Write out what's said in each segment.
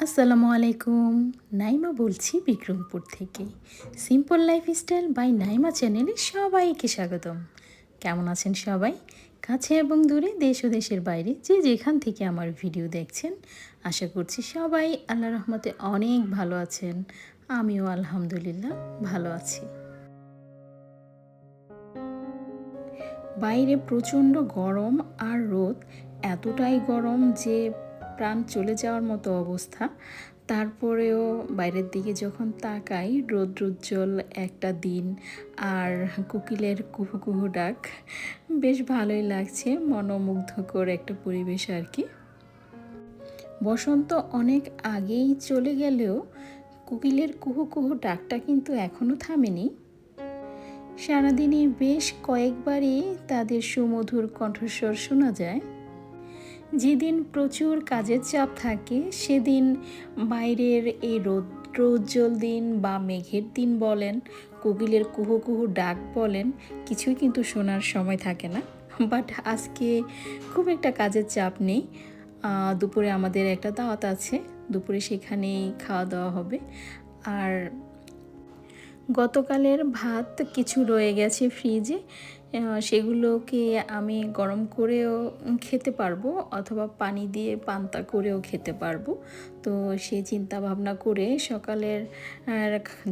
আসসালামু আলাইকুম। নাইমা বলছি বিক্রমপুর থেকে। সিম্পল লাইফস্টাইল বাই নাইমা চ্যানেলে সবাইকে স্বাগতম। কেমন আছেন সবাই? কাছে এবং দূরে দেশ ও দেশের বাইরে যে যেখান থেকে আমার ভিডিও দেখছেন, আশা করছি সবাই আল্লাহ রহমতে অনেক ভালো আছেন। আমিও আলহামদুলিল্লাহ ভালো আছি। বাইরে প্রচণ্ড গরম আর রোদ এতটাই গরম যে প্রাণ চলে যাওয়ার মতো অবস্থা। তারপরেও বাইরের দিকে যখন তাকাই, রৌদ্রোজ্জ্বল একটা দিন আর কুকিলের কুহু কুহু ডাক। বেশ ভালোই লাগছে, মনোমুগ্ধকর একটা পরিবেশ আর কি। বসন্ত অনেক আগেই চলে গেলেও কুকিলের কুহু কুহু ডাকটা কিন্তু এখনও থামেনি। সারাদিনে বেশ কয়েকবারই তাদের সুমধুর কণ্ঠস্বর শোনা যায়। যেদিন প্রচুর কাজের চাপ থাকে, সেদিন বাইরের এই রৌদ্রোজ্জ্বল দিন বা মেঘের দিন বলেন, কোকিলের কুহু কুহু ডাক বলেন, কিছুই কিন্তু শোনার সময় থাকে না। বাট আজকে খুব একটা কাজের চাপ নেই। দুপুরে আমাদের একটা দাওয়াত আছে, দুপুরে সেখানেই খাওয়া দাওয়া হবে। আর গতকালের ভাত কিছু রয়ে গেছে ফ্রিজে সেগুলোকে আমি গরম করেও খেতে পারব অথবা পানি দিয়ে পান্তা করেও খেতে পারব। তো সেই চিন্তা ভাবনা করে সকালের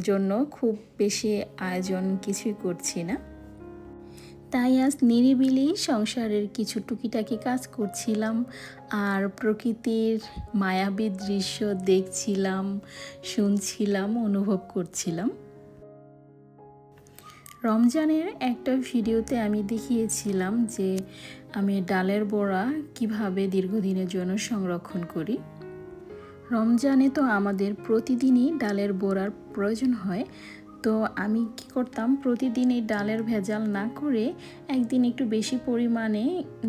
জন্য খুব বেশি আয়োজন কিছুই করছি না। তাই আজ নিরিবিলি সংসারের কিছু টুকিটাকি কাজ করছিলাম, আর প্রকৃতির মায়াবী দৃশ্য দেখছিলাম, শুনছিলাম, অনুভব করছিলাম। রমজানের একটা ভিডিওতে আমি দেখিয়েছিলাম যে আমি ডালের বড়া কীভাবে দীর্ঘদিনের জন্য সংরক্ষণ করি। রমজানে তো আমাদের প্রতিদিনই ডালের বড়ার প্রয়োজন হয়। তো আমি কি করতাম, প্রতিদিন এই ডালের ভেজাল না করে একদিন একটু বেশি পরিমাণে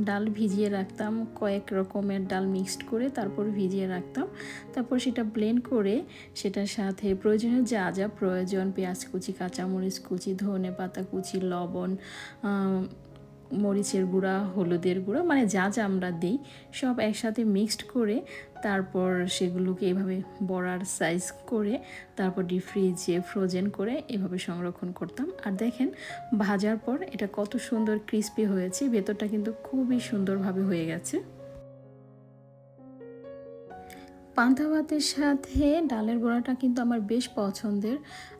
ডাল ভিজিয়ে রাখতাম, কয়েক রকমের ডাল মিক্সড করে তারপর ভিজিয়ে রাখতাম। তারপর সেটা ব্লেন্ড করে সেটার সাথে প্রয়োজনীয় যা যা প্রয়োজন, পেঁয়াজ কুচি, কাঁচামরিচ কুচি ধনে পাতা কুচি, লবণ মরিচের গুঁড়া, হলুদের গুঁড়া মানে যা যা আমরা দিই, সব একসাথে মিক্সড করে তারপর সেগুলোকে এভাবে বড়ার সাইজ করে তারপর ডিপ ফ্রিজে ফ্রোজেন করে এভাবে সংরক্ষণ করতাম। আর দেখেন, ভাজার পর এটা কত সুন্দর ক্রিস্পি হয়েছে, ভেতরটা কিন্তু খুবই সুন্দরভাবে হয়ে গেছে। পান্তা ভাতের সাথে ডালের বড়াটা কিন্তু আমার বেশ পছন্দের,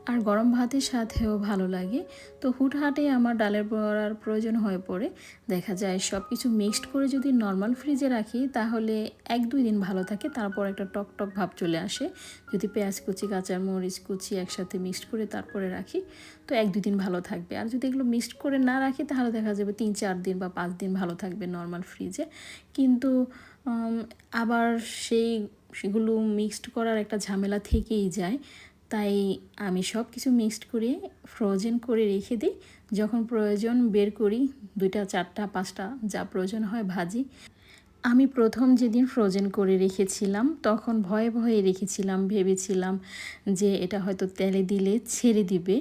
আর গরম ভাতের সাথেও ভালো লাগে। তো হুটহাটে আমার ডালের বড়ার প্রয়োজন হয়ে পড়ে। দেখা যায় সব কিছু মিক্সড করে যদি নর্মাল ফ্রিজে রাখি, তাহলে এক দুই দিন ভালো থাকে, তারপর একটা টক টক ভাব চলে আসে। যদি পেঁয়াজ কুচি কাঁচা মরিচ কুচি একসাথে মিক্সড করে তারপরে রাখি, তো এক দুই দিন ভালো থাকবে। আর যদি এগুলো মিক্সড করে না রাখি, তাহলে দেখা যাবে তিন চার দিন বা পাঁচ দিন ভালো থাকবে নর্মাল ফ্রিজে। কিন্তু আবার সেই সেগুলো মিক্সড করার একটা ঝামেলা থেকেই যায়। তাই আমি সব কিছু মিক্সড করে ফ্রোজেন করে রেখে দিই। যখন প্রয়োজন বের করি, দুইটা, চারটা, পাঁচটা যা প্রয়োজন হয় ভাজি। আমি প্রথম যেদিন ফ্রোজেন করে রেখেছিলাম, তখন ভয়ে ভয়ে রেখেছিলাম, ভেবেছিলাম যে এটা হয়তো তেলে দিলে ছেড়ে দিবে,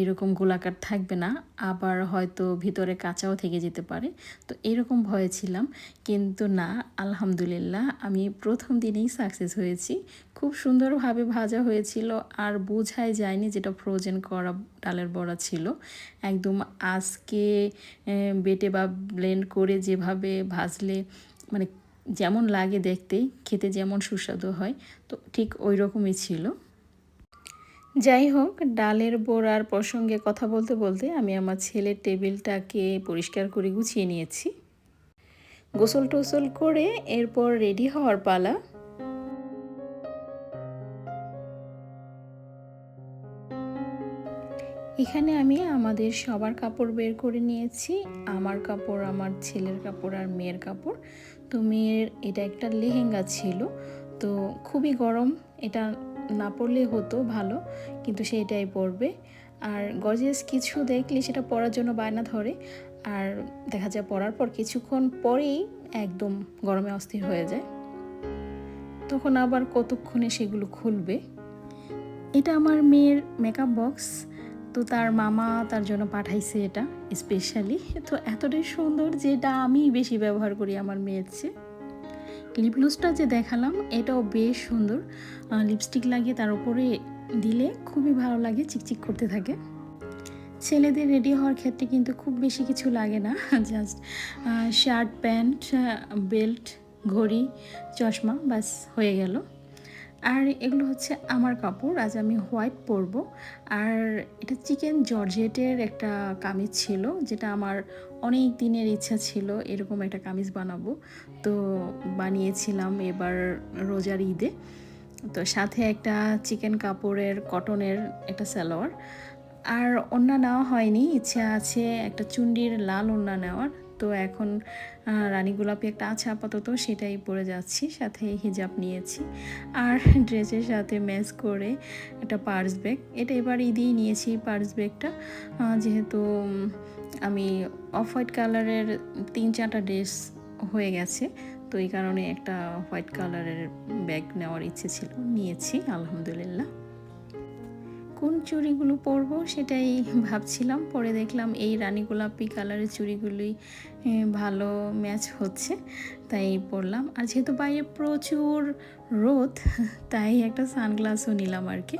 এরকম গোলাকার থাকবে না, আবার হয়তো ভিতরে কাঁচাও থেকে যেতে পারে। তো এরকম ভয়ে ছিলাম, কিন্তু না, আলহামদুলিল্লাহ আমি প্রথম দিনেই সাকসেস হয়েছি। খুব সুন্দরভাবে ভাজা হয়েছিল, আর বোঝাই যায়নি যেটা ফ্রোজেন করা ডালের বড়া ছিল। একদম আজকে বেটে বা ব্লেন্ড করে যেভাবে ভাজলে মানে যেমন লাগে দেখতে খেতে যেমন সুস্বাদু হয়, তো ঠিক ওই রকমই ছিল। যাই হোক, ডালের বোড়ার প্রসঙ্গে কথা বলতে বলতে আমি আমার ছেলের টেবিলটাকে পরিষ্কার করে গুছিয়ে নিয়েছি। গোসল টোসল করে এরপর রেডি হওয়ার পালা। এখানে আমি আমাদের সবার কাপড় বের করে নিয়েছি, আমার কাপড়, আমার ছেলের কাপড় আর মেয়ের কাপড়। তো মেয়ের এটা একটা লেহেঙ্গা ছিল। তো খুবই গরম, এটা না পড়লে হতো ভালো, কিন্তু সেটাই পরবে। আর গজেস কিছু দেখলে সেটা পরার জন্য বায়না ধরে। আর দেখা যায় পরার পর কিছুক্ষণ পরেই একদম গরমে অস্থির হয়ে যায়। তখন আবার কতক্ষণে সেগুলো খুলবে? এটা আমার মেয়ের মেকআপ বক্স তো তার মামা তার জন্য পাঠাইছে এটা স্পেশালি তো এতটাই সুন্দর যে এটা আমি বেশি ব্যবহার করি আমার মেয়ের চেয়ে। লিপ গ্লোসটা যে দেখালাম, এটাও বেশ সুন্দর। লিপস্টিক লাগিয়ে তার উপরে দিলে খুবই ভালো লাগে, চিকচিক করতে থাকে। ছেলেদের রেডি হওয়ার ক্ষেত্রে কিন্তু খুব বেশি কিছু লাগে না জাস্ট শার্ট প্যান্ট বেল্ট ঘড়ি, চশমা বাস হয়ে গেল। আর এগুলো হচ্ছে আমার কাপড়, আজ আমি হোয়াইট পরবো। আর এটা চিকেন জর্জেটের একটা কামিজ ছিল, যেটা আমার অনেক দিনের ইচ্ছা ছিল এরকম একটা কামিজ বানাবো। তো বানিয়েছিলাম এবার রোজার ঈদে। তো সাথে একটা চিকেন কাপড়ের কটনের একটা সালোয়ার। আর ওড়না নেওয়া হয়নি, ইচ্ছা আছে একটা চুন্ডির লাল ওড়না নেওয়ার। তো এখন রানী গোলাপি একটা আছে আপাতত, সেটাই পরে যাচ্ছি, সাথে হিজাব নিয়েছি। আর ড্রেসের সাথে ম্যাচ করে একটা পার্স ব্যাগ, এটা এবার ঈদেই নিয়েছি পার্স ব্যাগটা। যেহেতু আমি অফ হোয়াইট কালারের তিন চারটা ড্রেস হয়ে গেছে, তো এই কারণে একটা হোয়াইট কালারের ব্যাগ নেওয়ার ইচ্ছে ছিল, নিয়েছি, আলহামদুলিল্লাহ। কোন চুড়িগুলো পরবো সেটাই ভাবছিলাম। পরে দেখলাম এই রানী গোলাপি কালারের চুড়িগুলোই ভালো ম্যাচ হচ্ছে, তাই পরলাম। আর যেহেতু বাইরে প্রচুর রোদ, তাই একটা সানগ্লাসও নিলাম আর কি।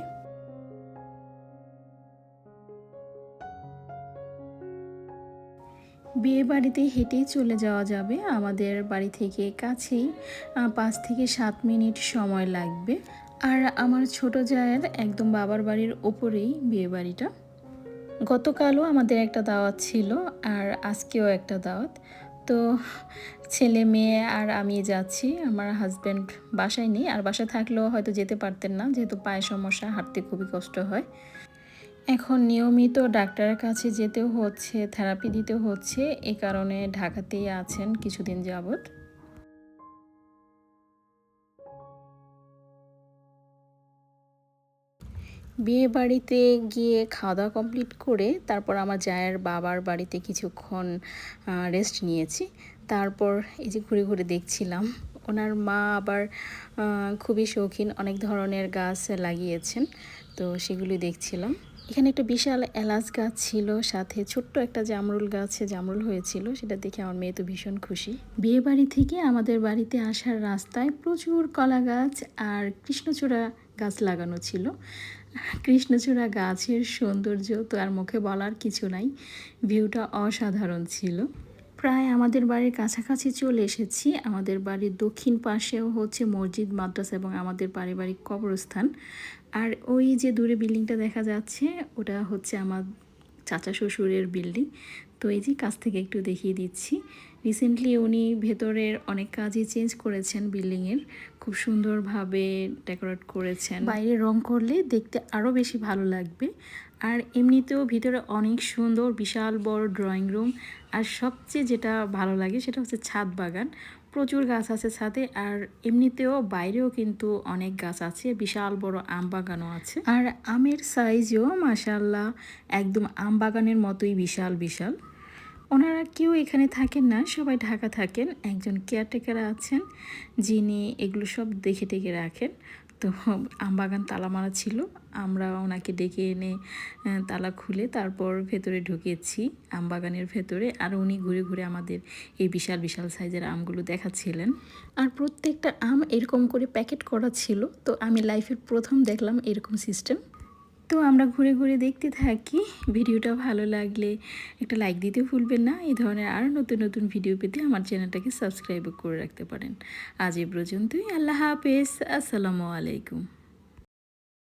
বিয়ে বাড়িতে হেঁটেই চলে যাওয়া যাবে, আমাদের বাড়ি থেকে কাছেই পাঁচ থেকে সাত মিনিট সময় লাগবে। আর আমার ছোট জায়ের একদম বাবার বাড়ির ওপরেই বিয়ে বাড়িটা। গতকালও আমাদের একটা দাওয়াত ছিল আর আজকেও একটা দাওয়াত। তো ছেলে মেয়ে আর আমি যাচ্ছি, আমার হাজব্যান্ড বাসায় নেই আর বাসায় থাকলেও হয়তো যেতে পারতেন না, যেহেতু পায়ে সমস্যা, হাঁটতে খুবই কষ্ট হয়। এখন নিয়মিত ডাক্তারের কাছে যেতেও হচ্ছে থেরাপি দিতে হচ্ছে, এ কারণে ঢাকাতেই আছেন কিছুদিন যাবত বিয়ে বাড়িতে গিয়ে খাওয়া দাওয়া কমপ্লিট করে তারপর আমার জায়ের বাবার বাড়িতে কিছুক্ষণ রেস্ট নিয়েছি। তারপর এই যে ঘুরে ঘুরে দেখছিলাম, ওনার মা আবার খুবই শৌখিন, অনেক ধরনের গাছ লাগিয়েছেন। তো সেগুলি দেখছিলাম। এখানে একটা বিশাল এলাচ গাছ ছিল, সাথে ছোট্ট একটা জামরুল গাছে জামরুল হয়েছিল, সেটা দেখে আমার মেয়ে তো ভীষণ খুশি। বিয়ে বাড়ি থেকে আমাদের বাড়িতে আসার রাস্তায় প্রচুর কলা গাছ আর কৃষ্ণচূড়া গাছ লাগানো ছিল। কৃষ্ণচূড়া গাছের সৌন্দর্য তো আর মুখে বলার কিছু নাই। ভিউটা অসাধারণ ছিল। প্রায় আমাদের বাড়ির কাছাকাছি চলে এসেছি। আমাদের বাড়ির দক্ষিণ পাশেও হচ্ছে মসজিদ, মাদ্রাসা এবং আমাদের পারিবারিক কবরস্থান। আর ওই যে দূরে বিল্ডিংটা দেখা যাচ্ছে, ওটা হচ্ছে আমার চাচা শ্বশুরের বিল্ডিং। তো এই যে কাছ থেকে একটু দেখিয়ে দিচ্ছি। রিসেন্টলি উনি ভেতরের অনেক কাজই চেঞ্জ করেছেন বিল্ডিংয়ের। খুব সুন্দরভাবে ডেকোরেট করেছেন। বাইরে রং করলে দেখতে আরও বেশি ভালো লাগবে। আর এমনিতেও ভিতরে অনেক সুন্দর, বিশাল বড় ড্রয়িং রুম আর সবচেয়ে যেটা ভালো লাগে সেটা হচ্ছে ছাদ বাগান। প্রচুর গাছ আছে ছাদে আর এমনিতেও বাইরেও কিন্তু অনেক গাছ আছে, বিশাল বড় আম বাগানও আছে। আর আমের সাইজও মাসাল্লাহ একদম আম বাগানের মতোই বিশাল বিশাল। ওনারা কেউ এখানে থাকেন না, সবাই ঢাকা থাকেন, একজন কেয়ারটেকার আছেন, যিনি এগুলো সব দেখে টেকে রাখেন। তো আমবাগান তালা মারা ছিল, আমরা ওনাকে ডেকে এনে তালা খুলে তারপর ভেতরে ঢুকেছি, আমবাগানের ভেতরে, আর উনি ঘুরে ঘুরে আমাদের এই বিশাল বিশাল সাইজের আমগুলো দেখাচ্ছিলেন। আর প্রত্যেকটা আম এরকম করে প্যাকেট করা ছিল, তো আমি লাইফের প্রথম দেখলাম এরকম সিস্টেম তো আমরা ঘুরে ঘুরে দেখতে থাকি। ভিডিওটা ভালো লাগলে একটা লাইক দিতে ভুলবেন না। এই ধরনের আরও নতুন নতুন ভিডিও পেতে আমার চ্যানেলটাকে সাবস্ক্রাইব করে রাখতে পারেন। আজ এ পর্যন্তই। আল্লাহ হাফেজ। আসসালামু আলাইকুম।